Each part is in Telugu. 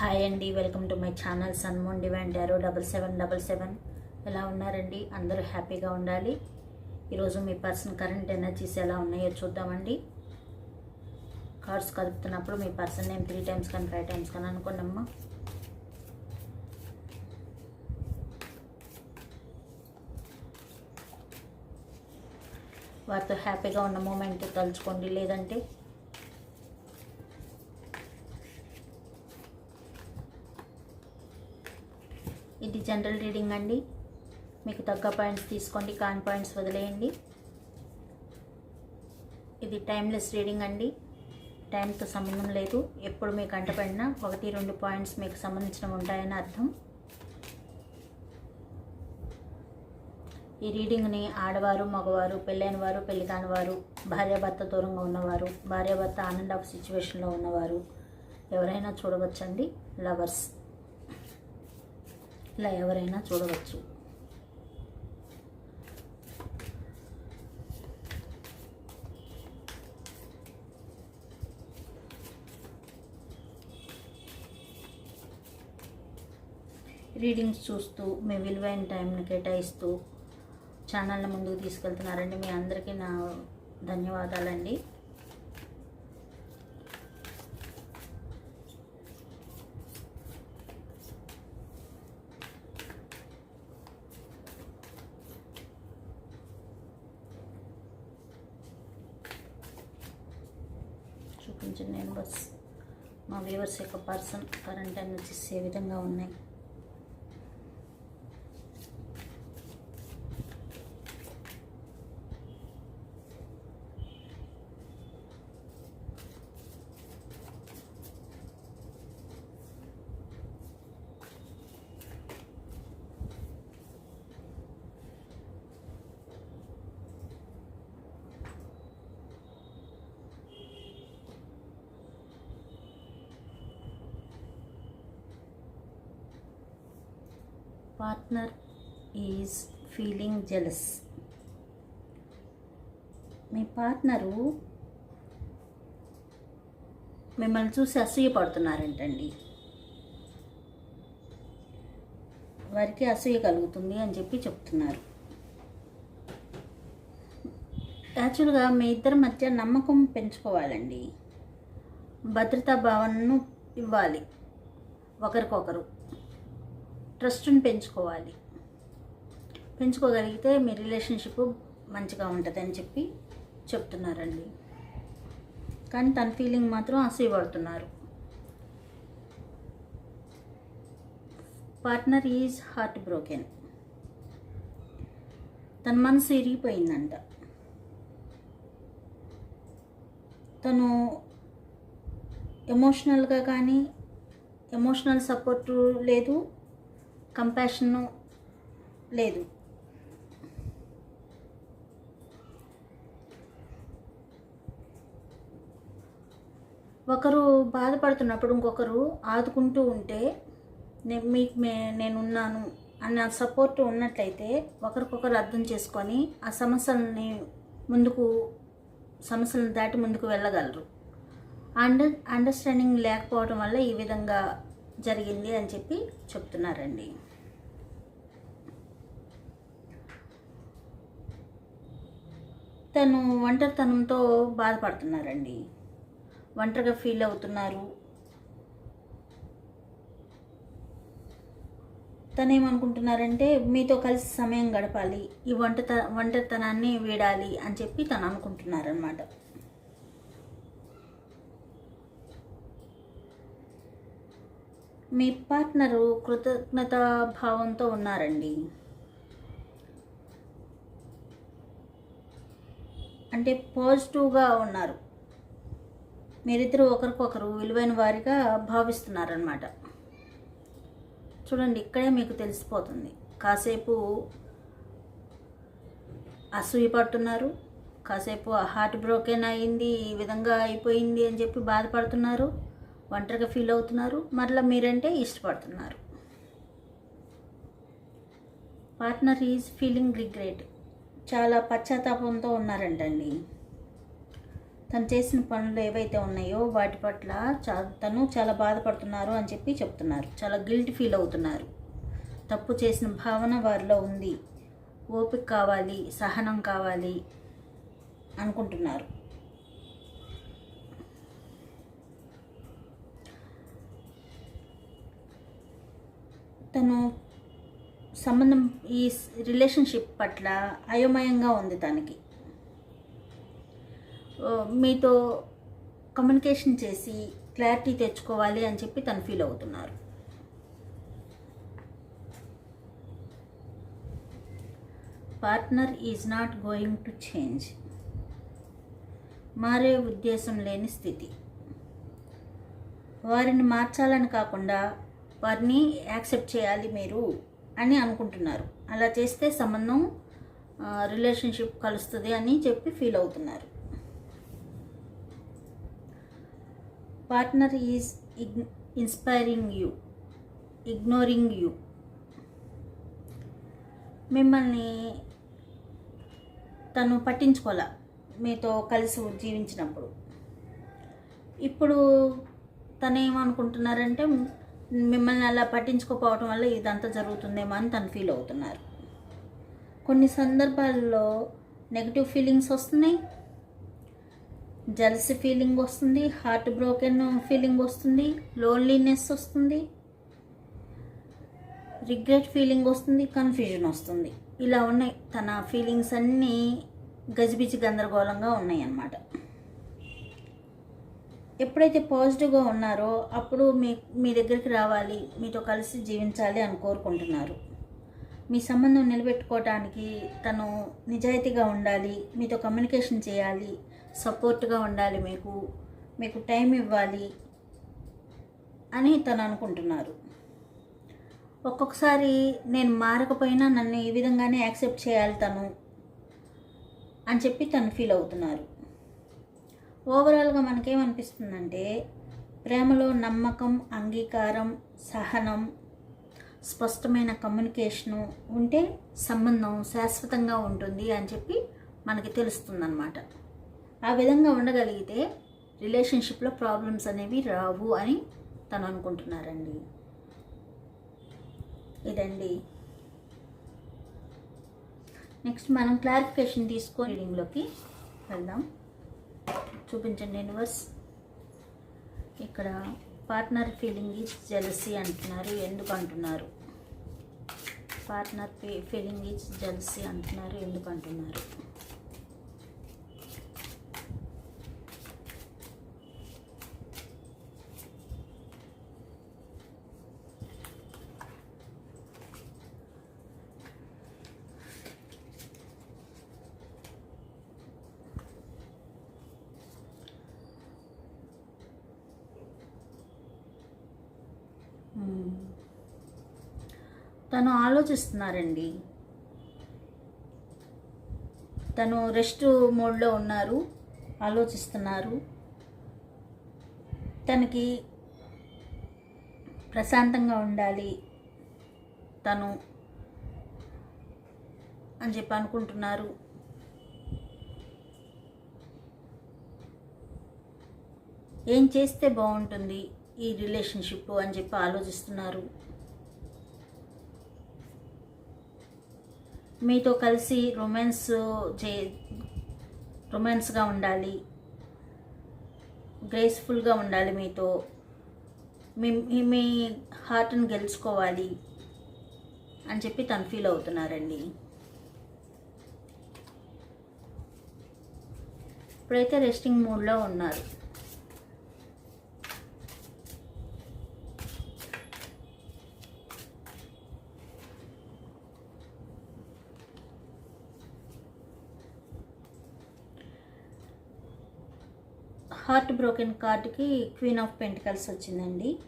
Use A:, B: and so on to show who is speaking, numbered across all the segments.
A: హాయ్ అండి welcome to my channel sun moon divine tarot double seven double seven. ఎలా ఉన్నారండి? అందరూ హ్యాపీగా ఉండాలి. ఈరోజు మీ పర్సన్ కరెంట్ ఎనర్జీస్ ఎలా ఉన్నాయో చూద్దామండి. కార్డ్స్ కలుపుతున్నప్పుడు మీ పర్సన్ నేమ్ త్రీ టైమ్స్ కానీ ఫైవ్ టైమ్స్ కానీ అనుకోండమ్మా వారితో హ్యాపీగా ఉన్న మూమెంట్ తలుచుకోండి లేదంటే ఇది జనరల్ రీడింగ్ అండి. మీకు తగ్గ పాయింట్స్ తీసుకోండి కాన్ పాయింట్స్ వదిలేయండి. ఇది టైమ్లెస్ రీడింగ్ అండి. టైంతో సంబంధం లేదు. ఎప్పుడు మీకు అంటపడినా ఒకటి రెండు పాయింట్స్ మీకు సంబంధించిన ఉంటాయని అర్థం. ఈ రీడింగ్ని ఆడవారు మగవారు పెళ్ళైన వారు పెళ్ళి కానివారు భార్యాభర్త దూరంగా ఉన్నవారు భార్యాభర్త ఆనంద ఆఫ్ సిచ్యువేషన్లో ఉన్నవారు ఎవరైనా చూడవచ్చండి. లవర్స్ ఇలా ఎవరైనా చూడవచ్చు. రీడింగ్స్ చూస్తూ మీ విలువైన టైంని కేటాయిస్తూ ఛానల్ని ముందుకు తీసుకెళ్తున్నారండి. మీ అందరికీ నా ధన్యవాదాలండి. మా యొక్క పర్సన్ కరెంట్ ఎనర్జీస్ ఏ విధంగా ఉన్నాయి? పార్ట్నర్ ఈజ్ ఫీలింగ్ జెలస్ మీ పార్ట్నరు మిమ్మల్ని చూసి అసూయపడుతున్నారంటండి. వారికి అసూయ కలుగుతుంది అని చెప్పి చెప్తున్నారు. యాక్చువల్గా మీ ఇద్దరి మధ్య నమ్మకం పెంచుకోవాలండి. భద్రతా భావనను ఇవ్వాలి. ఒకరికొకరు. ట్రస్ట్ని పెంచుకోవాలి. పెంచుకోగలిగితే మీ రిలేషన్షిప్ మంచిగా ఉంటుందని చెప్పి చెప్తున్నారండి. కానీ తన ఫీలింగ్ మాత్రం అసూయపడుతున్నారు. Partner is heart broken. తన మనసు ఇరిగిపోయిందంట. తను ఎమోషనల్గా కానీ ఎమోషనల్ సపోర్టు లేదు. కంపాషన్ లేదు. ఒకరు బాధపడుతున్నప్పుడు ఇంకొకరు ఆదుకుంటూ ఉంటే నేను మీకు మే నేనున్నాను అన్న సపోర్ట్ ఉన్నట్లయితే ఒకరికొకరు అర్థం చేసుకొని ఆ సమస్యలని ముందుకు సమస్యలను దాటి ముందుకు వెళ్ళగలరు. అండర్ అండర్స్టాండింగ్ లేకపోవడం వల్ల ఈ విధంగా జరిగింది అని చెప్పి చెప్తున్నారండి. తను ఒంటరితనంతో బాధపడుతున్నారండి. ఒంటరిగా ఫీల్ అవుతున్నారు. తను ఏమనుకుంటున్నారంటే మీతో కలిసి సమయం గడపాలి. ఈ వంట ఒంటరితనాన్ని వీడాలి అని చెప్పి తను అనుకుంటున్నారనమాట మీ పార్ట్నరు కృతజ్ఞత భావంతో ఉన్నారండి. అంటే పాజిటివ్గా ఉన్నారు. మీరిద్దరూ ఒకరికొకరు విలువైన వారిగా భావిస్తున్నారనమాట చూడండి ఇక్కడే మీకు తెలిసిపోతుంది. కాసేపు అసూయ పడుతున్నారు. కాసేపు హార్ట్ బ్రోకెన్ అయింది ఈ విధంగా అయిపోయింది అని చెప్పి బాధపడుతున్నారు. ఒంటరిగా ఫీల్ అవుతున్నారు. మరలా మీరంటే ఇష్టపడుతున్నారు. Partner is feeling regret. చాలా పశ్చాత్తాపంతో ఉన్నారంటండి. తను చేసిన పనులు ఏవైతే ఉన్నాయో వాటి పట్ల చా తను చాలా బాధపడుతున్నారు అని చెప్పి చెప్తున్నారు. చాలా గిల్ట్ ఫీల్ అవుతున్నారు. తప్పు చేసిన భావన వారిలో ఉంది. ఓపిక కావాలి సహనం కావాలి అనుకుంటున్నారు. తను సంబంధం ఈ రిలేషన్షిప్ పట్ల అయోమయంగా ఉంది తనకి. మీతో కమ్యూనికేషన్ చేసి క్లారిటీ తెచ్చుకోవాలి అని చెప్పి తను ఫీల్ అవుతున్నారు. Partner is not going to change. మారే ఉద్దేశం లేని స్థితి. వారిని మార్చాలని కాకుండా వారిని యాక్సెప్ట్ చేయాలి మీరు అని అనుకుంటున్నారు. అలా చేస్తే సంబంధం రిలేషన్షిప్ కలుస్తుంది అని చెప్పి ఫీల్ అవుతున్నారు. పార్ట్నర్ ఈజ్ ఇగ్ ఇన్స్పైరింగ్ యూ ఇగ్నోరింగ్ యూ. మిమ్మల్ని తను పట్టించుకోలే మీతో కలిసి జీవించినప్పుడు. ఇప్పుడు తను ఏమనుకుంటున్నారంటే మిమ్మల్ని అలా పట్టించుకోకపోవడం వల్ల ఇదంతా జరుగుతుందేమో అని తను ఫీల్ అవుతున్నారు. కొన్ని సందర్భాల్లో నెగిటివ్ ఫీలింగ్స్ వస్తున్నాయి. జలసి ఫీలింగ్ వస్తుంది హార్ట్ బ్రోకెన్ ఫీలింగ్ వస్తుంది లోన్లీనెస్ వస్తుంది రిగ్రెట్ ఫీలింగ్ వస్తుంది కన్ఫ్యూజన్ వస్తుంది. ఇలా ఉన్నాయి. తన ఫీలింగ్స్ అన్నీ గజిబిజి గందరగోళంగా ఉన్నాయి అన్నమాట ఎప్పుడైతే పాజిటివ్గా ఉన్నారో అప్పుడు మీ మీ దగ్గరికి రావాలి మీతో కలిసి జీవించాలి అని కోరుకుంటున్నారు. మీ సంబంధం నిలబెట్టుకోవటానికి తను నిజాయితీగా ఉండాలి మీతో కమ్యూనికేషన్ చేయాలి సపోర్ట్గా ఉండాలి మీకు మీకు టైం ఇవ్వాలి అని తను అనుకుంటున్నారు. ఒక్కొక్కసారి నేను మారకపోయినా నన్ను ఈ విధంగానే యాక్సెప్ట్ చేయాలి తను అని చెప్పి తను ఫీల్ అవుతున్నారు. ఓవరాల్గా మనకేమనిపిస్తుందంటే ప్రేమలో నమ్మకం అంగీకారం సహనం స్పష్టమైన కమ్యూనికేషను ఉంటే సంబంధం శాశ్వతంగా ఉంటుంది అని చెప్పి మనకి తెలుస్తుందన్నమాట. ఆ విధంగా ఉండగలిగితే రిలేషన్షిప్లో ప్రాబ్లమ్స్ అనేవి రావు అని తను అనుకుంటున్నారండి. ఇదండి. నెక్స్ట్ మనం క్లారిఫికేషన్ తీసుకొని రీడింగ్లోకి వెళ్దాం. చూపించండి యూనివర్స్ ఇక్కడ పార్ట్నర్ ఫీలింగ్ ఈజ్ జెలసీ అంటున్నారు. ఎందుకు అంటున్నారు? పార్ట్నర్ ఫీలింగ్ ఈజ్ జెలసీ అంటున్నారు. ఎందుకు అంటున్నారు? తను ఆలోచిస్తున్నారండి. తను రెస్ట్ మోడ్లో ఉన్నారు ఆలోచిస్తున్నారు. తనకి ప్రశాంతంగా ఉండాలి తను అని చెప్పి అనుకుంటున్నారు. ఏం చేస్తే బాగుంటుంది ఈ రిలేషన్షిప్ అని చెప్పి ఆలోచిస్తున్నారు. మీతో కలిసి రొమాన్స్ చే రొమాన్స్గా ఉండాలి. గ్రేస్ఫుల్గా ఉండాలి మీతో. మీ మీ- మీ హార్ట్ని గెలుచుకోవాలి అని చెప్పి తను ఫీల్ అవుతున్నారండి. ఇప్పుడైతే రెస్టింగ్ మూడ్లో ఉన్నారు. హార్ట్ బ్రోకెన్ కార్డ్కి క్వీన్ ఆఫ్ పెంటికల్స్ వచ్చిందండి.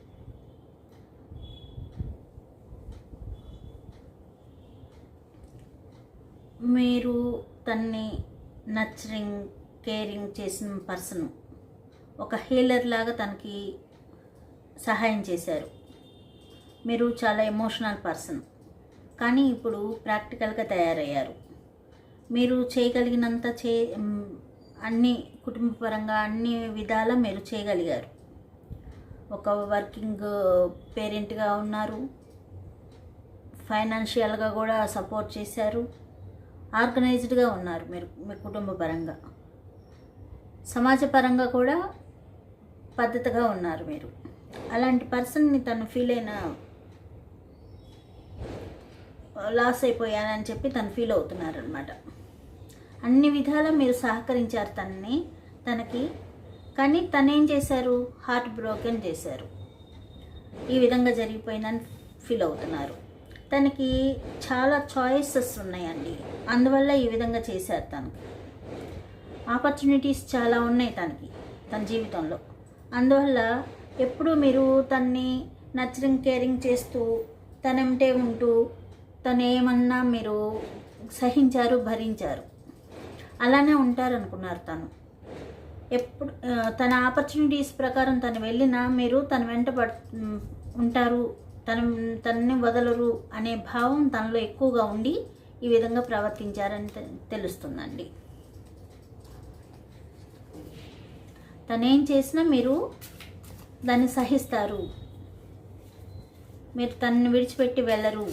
A: మీరు తన్ని నచ్చరింగ్ కేరింగ్ చేసిన పర్సన్ ఒక హీలర్ లాగా తనకి సహాయం చేశారు. మీరు చాలా ఎమోషనల్ పర్సన్ కానీ ఇప్పుడు ప్రాక్టికల్గా తయారయ్యారు. మీరు చేయగలిగినంత చే అన్ని కుటుంబపరంగా అన్ని విధాల మీరు చేయగలిగారు. ఒక వర్కింగ్ పేరెంట్గా ఉన్నారు. ఫైనాన్షియల్గా కూడా సపోర్ట్ చేశారు. ఆర్గనైజ్డ్గా ఉన్నారు మీరు మీ కుటుంబ పరంగా సమాజపరంగా కూడా పద్ధతిగా ఉన్నారు మీరు. అలాంటి పర్సన్ని తను ఫీల్ అయిన లాస్ అయిపోయానని చెప్పి తను ఫీల్ అవుతున్నారు అనమాట అన్ని విధాలా మీరు సహకరించారు తనని తనకి. కానీ తనేం చేశారు? హార్ట్ బ్రోకెన్ చేశారు. ఈ విధంగా జరిగిపోయిందని ఫీల్ అవుతున్నారు. తనకి చాలా చాయిసెస్ ఉన్నాయండి. అందువల్ల ఈ విధంగా చేశారు తనకి. ఆపర్చునిటీస్ చాలా ఉన్నాయి తనకి తన జీవితంలో. అందువల్ల ఎప్పుడు మీరు తన్ని నచ్చరింగ్ కేరింగ్ చేస్తూ తనంటే ఉంటూ తను ఏమన్నా మీరు సహించారు భరించారు. అలానే ఉంటారనుకున్నారు తను. ఎప్పుడు తన ఆపర్చునిటీస్ ప్రకారం తను వెళ్ళినా మీరు తన వెంట పడ్ ఉంటారు. తన తనని వదలరు అనే భావం తనలో ఎక్కువగా ఉండి ఈ విధంగా ప్రవర్తించారని తెలుస్తుందండి. తనేం చేసినా మీరు దాన్ని సహిస్తారు. మీరు తనని విడిచిపెట్టి వెళ్ళరు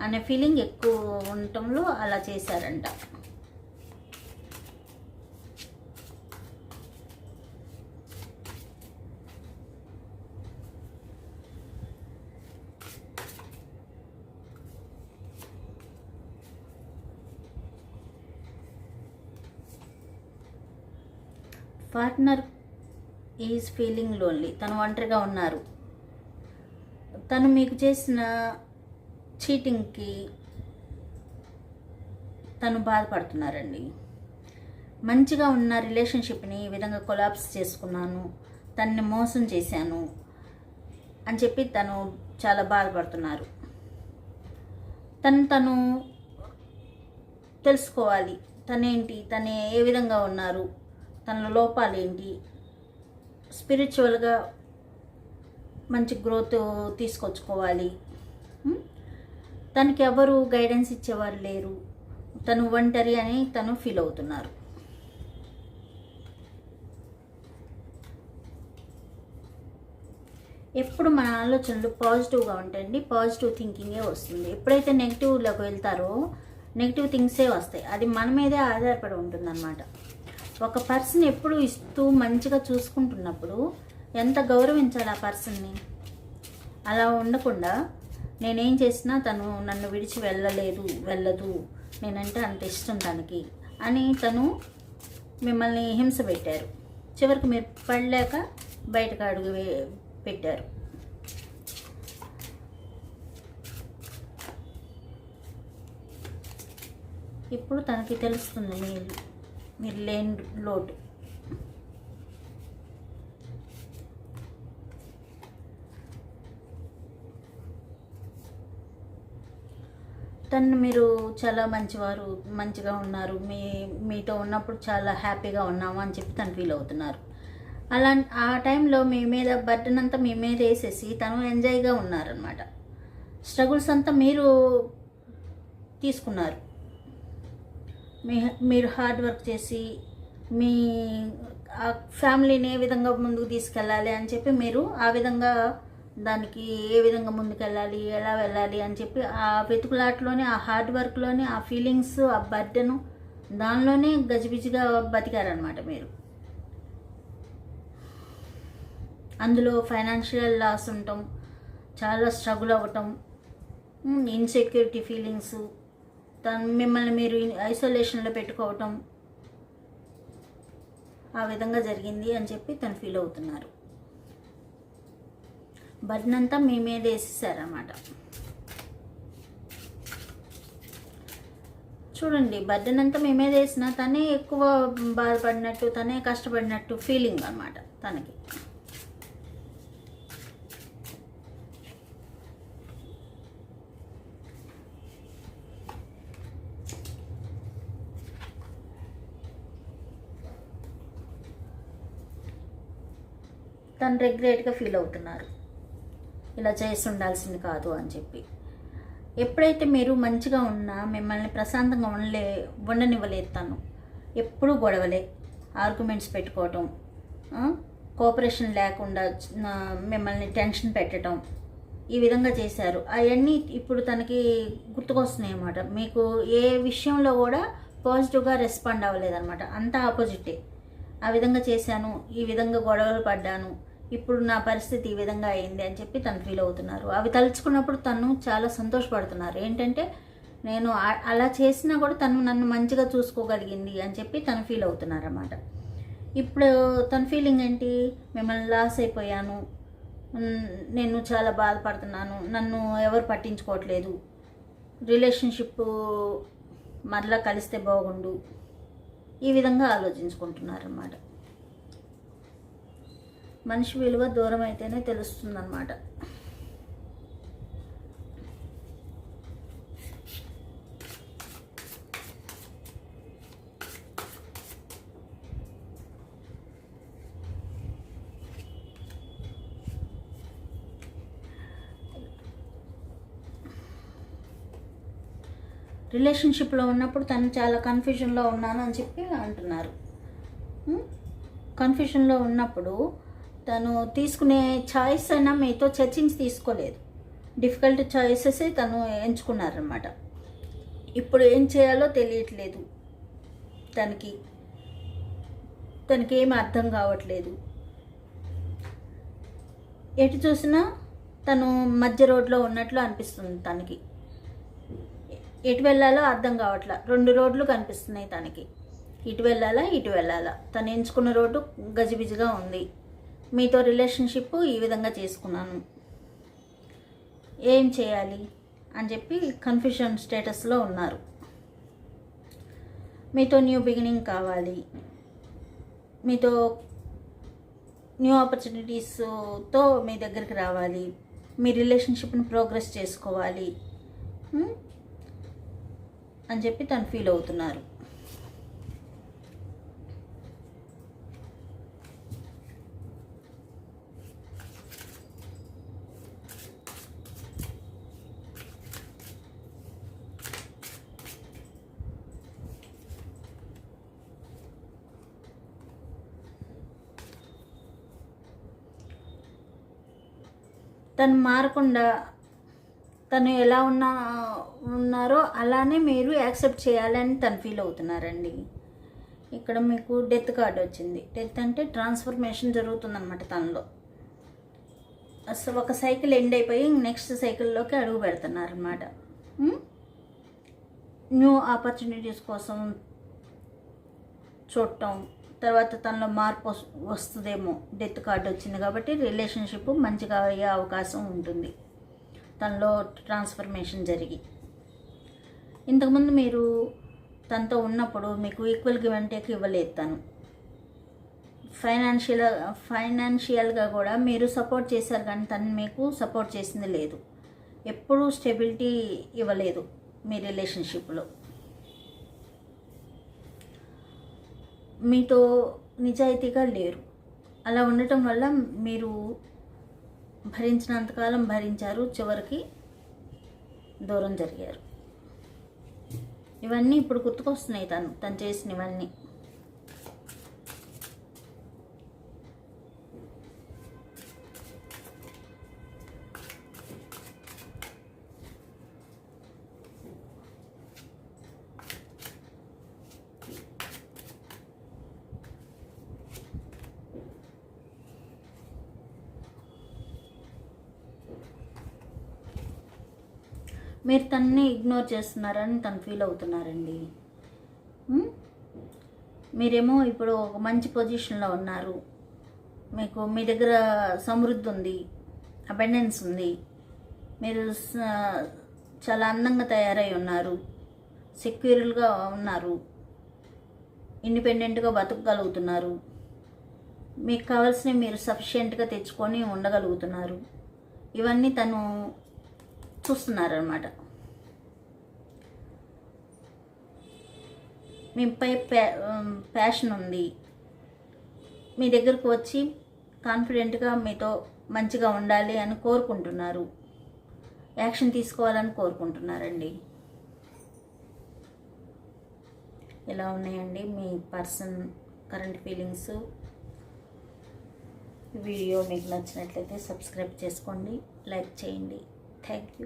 A: అనే ఫీలింగ్ ఎక్కువ ఉండటంలో అలా చేశారంట. Partner is feeling lonely. తను ఒంటరిగా ఉన్నారు. తను మీకు చేసిన చీటింగ్కి తను బాధపడుతున్నారండి. మంచిగా ఉన్న రిలేషన్షిప్ని ఈ విధంగా కొలాప్స్ చేసుకున్నాను. తనని మోసం చేశాను అని చెప్పి తను చాలా బాధపడుతున్నారు. తను తను తెలుసుకోవాలి. తనేంటి? తనే ఏ విధంగా ఉన్నారు? తన లోపాలు ఏంటి స్పిరిచువల్గా మంచి గ్రోత్ తీసుకొచ్చుకోవాలి. తనకి ఎవరు గైడెన్స్ ఇచ్చేవారు లేరు. తను ఒంటరి అని తను ఫీల్ అవుతున్నారు. ఎప్పుడు మన ఆలోచనలు పాజిటివ్గా ఉంటాయండి. పాజిటివ్ థింకింగే వస్తుంది. ఎప్పుడైతే నెగిటివ్లోకి వెళ్తారో నెగిటివ్ థింగ్సే వస్తాయి. అది మన మీదే ఆధారపడి ఉంటుందన్నమాట. ఒక పర్సన్ ఎప్పుడు ఇస్తూ మంచిగా చూసుకుంటున్నప్పుడు ఎంత గౌరవించాలి ఆ పర్సన్ని అలా ఉండకుండా నేనేం చేసినా తను నన్ను విడిచి వెళ్ళలేదు వెళ్ళదు. నేనంటే అంత ఇష్టం తనకి అని తను మిమ్మల్ని హింస పెట్టారు. చివరికి మీరు పడలేక బయటకు అడుగు పెట్టారు. ఇప్పుడు తనకి తెలుస్తుంది మీరు మీరు లేని లోటు. తను మీరు చాలా మంచివారు మంచిగా ఉన్నారు. మీ మీతో ఉన్నప్పుడు చాలా హ్యాపీగా ఉన్నాము అని చెప్పి తను ఫీల్ అవుతున్నారు. అలా ఆ టైంలో మీ మీద బర్డన్ అంతా మీ మీద వేసేసి తను ఎంజాయ్గా ఉన్నారనమాట స్ట్రగుల్స్ అంతా మీరు తీసుకున్నారు. మీ మీరు హార్డ్ వర్క్ చేసి మీ ఆ ఫ్యామిలీని ఏ విధంగా ముందుకు తీసుకెళ్ళాలి అని చెప్పి మీరు ఆ విధంగా దానికి ఏ విధంగా ముందుకెళ్ళాలి ఎలా వెళ్ళాలి అని చెప్పి ఆ వెతుకులాటలోనే ఆ హార్డ్ వర్క్లోనే ఆ ఫీలింగ్స్ ఆ బర్డను దానిలోనే గజిబిజిగా బతికారనమాట మీరు. అందులో ఫైనాన్షియల్ లాస్ ఉండటం చాలా స్ట్రగుల్ అవ్వటం ఇన్సెక్యూరిటీ ఫీలింగ్స్ తను మిమ్మల్ని మీరు ఐసోలేషన్లో పెట్టుకోవటం ఆ విధంగా జరిగింది అని చెప్పి తను ఫీల్ అవుతున్నారు. బర్న్ అంతా మీ మీద వేసేసారన్నమాట. చూడండి బర్డన్ అంతా మీ మీద వేసినా తనే ఎక్కువ బాధపడినట్టు తనే కష్టపడినట్టు ఫీలింగ్ అనమాట తనకి. తను రెగ్రెట్గా ఫీల్ అవుతున్నారు. ఇలా చేసి ఉండాల్సింది కాదు అని చెప్పి. ఎప్పుడైతే మీరు మంచిగా ఉన్నా మిమ్మల్ని ప్రశాంతంగా ఉండలే ఉండనివ్వలేదు తను. ఎప్పుడూ గొడవలే. ఆర్గ్యుమెంట్స్ పెట్టుకోవటం కోఆపరేషన్ లేకుండా మిమ్మల్ని టెన్షన్ పెట్టడం ఈ విధంగా చేశారు. అవన్నీ ఇప్పుడు తనకి గుర్తుకొస్తున్నాయి అన్నమాట మీకు ఏ విషయంలో కూడా పాజిటివ్గా రెస్పాండ్ అవ్వలేదన్నమాట. అంతా ఆపోజిటే. ఆ విధంగా చేశాను ఈ విధంగా గొడవలు పడ్డాను ఇప్పుడు నా పరిస్థితి ఈ విధంగా అయింది అని చెప్పి తను ఫీల్ అవుతున్నారు. అవి తలుచుకున్నప్పుడు తను చాలా సంతోషపడుతున్నారు. ఏంటంటే నేను అలా చేసినా కూడా తను నన్ను మంచిగా చూసుకోగలిగింది అని చెప్పి తను ఫీల్ అవుతున్నారు అన్నమాట ఇప్పుడు తన ఫీలింగ్ ఏంటి? మిమ్మల్ని లాస్ అయిపోయాను. నేను చాలా బాధపడుతున్నాను. నన్ను ఎవరు పట్టించుకోవట్లేదు. రిలేషన్షిప్ మరలా కలిస్తే బాగుండు. ఈ విధంగా ఆలోచించుకుంటున్నారు అన్నమాట మనిషి విలువ దూరం అయితేనే తెలుస్తుందన్నమాట. రిలేషన్షిప్లో ఉన్నప్పుడు తను చాలా కన్ఫ్యూజన్లో ఉన్నాను అని చెప్పి అంటున్నారు. కన్ఫ్యూజన్లో ఉన్నప్పుడు తను తీసుకునే చాయిస్ అయినా మీతో చర్చించి తీసుకోలేదు. డిఫికల్ట్ చాయిసెస్ తను ఎంచుకున్నారనమాట ఇప్పుడు ఏం చేయాలో తెలియట్లేదు. తనకి తనకి ఏమి అర్థం కావట్లేదు. ఎటు చూసినా తను మధ్య రోడ్లో ఉన్నట్లు అనిపిస్తుంది తనకి. ఎటు వెళ్ళాలో అర్థం కావట్లా. రెండు రోడ్లు కనిపిస్తున్నాయి తనకి. ఇటు వెళ్ళాలా ఇటు వెళ్ళాలా? తను ఎంచుకున్న రోడ్డు గజిబిజిగా ఉంది. మీతో రిలేషన్షిప్ ఈ విధంగా చేసుకున్నాను. ఏం చేయాలి? అని చెప్పి కన్ఫ్యూషన్ స్టేటస్లో ఉన్నారు. మీతో న్యూ బిగినింగ్ కావాలి. మీతో న్యూ ఆపర్చునిటీస్తో మీ దగ్గరికి రావాలి. మీ రిలేషన్షిప్ని ప్రోగ్రెస్ చేసుకోవాలి. అని చెప్పి తను ఫీల్ అవుతున్నారు. తను మారకుండా తను ఎలా ఉన్నా ఉన్నారో అలానే మీరు యాక్సెప్ట్ చేయాలని తను ఫీల్ అవుతున్నారండి. ఇక్కడ మీకు డెత్ కార్డ్ వచ్చింది. డెత్ అంటే ట్రాన్స్ఫర్మేషన్ జరుగుతుందన్నమాట తనలో. అసలు ఒక సైకిల్ ఎండ్ అయిపోయి నెక్స్ట్ సైకిల్లోకి అడుగు పెడుతున్నారనమాట న్యూ ఆపర్చునిటీస్ కోసం చూడటం తర్వాత తనలో మార్పు వస్- వస్తుందేమో. డెత్ కార్డు వచ్చింది కాబట్టి రిలేషన్షిప్ మంచిగా అయ్యే అవకాశం ఉంటుంది. తనలో ట్రాన్స్ఫర్మేషన్ జరిగి. ఇంతకుముందు మీరు తనతో ఉన్నప్పుడు మీకు ఈక్వల్ గివ్ అండ్ టేక్ ఇవ్వలేదు తను. ఫైనాన్షియల్ ఫైనాన్షియల్గా కూడా మీరు సపోర్ట్ చేశారు కానీ తను మీకు సపోర్ట్ చేసింది లేదు. ఎప్పుడూ స్టెబిలిటీ ఇవ్వలేదు మీ రిలేషన్షిప్లో మీతో నిజాయితీగా లేరు. అలా ఉండటం వల్ల మీరు భరించినంతకాలం భరించారు. చివరికి దూరం జరిగారు. ఇవన్నీ ఇప్పుడు గుర్తుకొస్తున్నాయి తను తను చేసినవన్నీ. మీరు తన్ని ఇగ్నోర్ చేస్తున్నారని తను ఫీల్ అవుతున్నారండి. మీరేమో ఇప్పుడు ఒక మంచి పొజిషన్లో ఉన్నారు. మీకు మీ దగ్గర సమృద్ధి ఉంది అబెండెన్స్ ఉంది. మీరు చాలా అందంగా తయారై ఉన్నారు సెక్యూర్గా ఉన్నారు ఇండిపెండెంట్గా బతకగలుగుతున్నారు. మీకు కావాల్సినవి మీరు సఫిషియెంట్గా తెచ్చుకొని ఉండగలుగుతున్నారు. ఇవన్నీ తను చూస్తున్నారనమాట మీపై ప్యా ప్యాషన్ ఉంది. మీ దగ్గరకు వచ్చి కాన్ఫిడెంట్గా మీతో మంచిగా ఉండాలి అని కోరుకుంటున్నారు. యాక్షన్ తీసుకోవాలని కోరుకుంటున్నారండి. ఎలా ఉన్నాయండి మీ పర్సన్ కరెంట్ ఫీలింగ్స్? వీడియో మీకు నచ్చినట్లయితే సబ్స్క్రైబ్ చేసుకోండి లైక్ చేయండి. Thank you.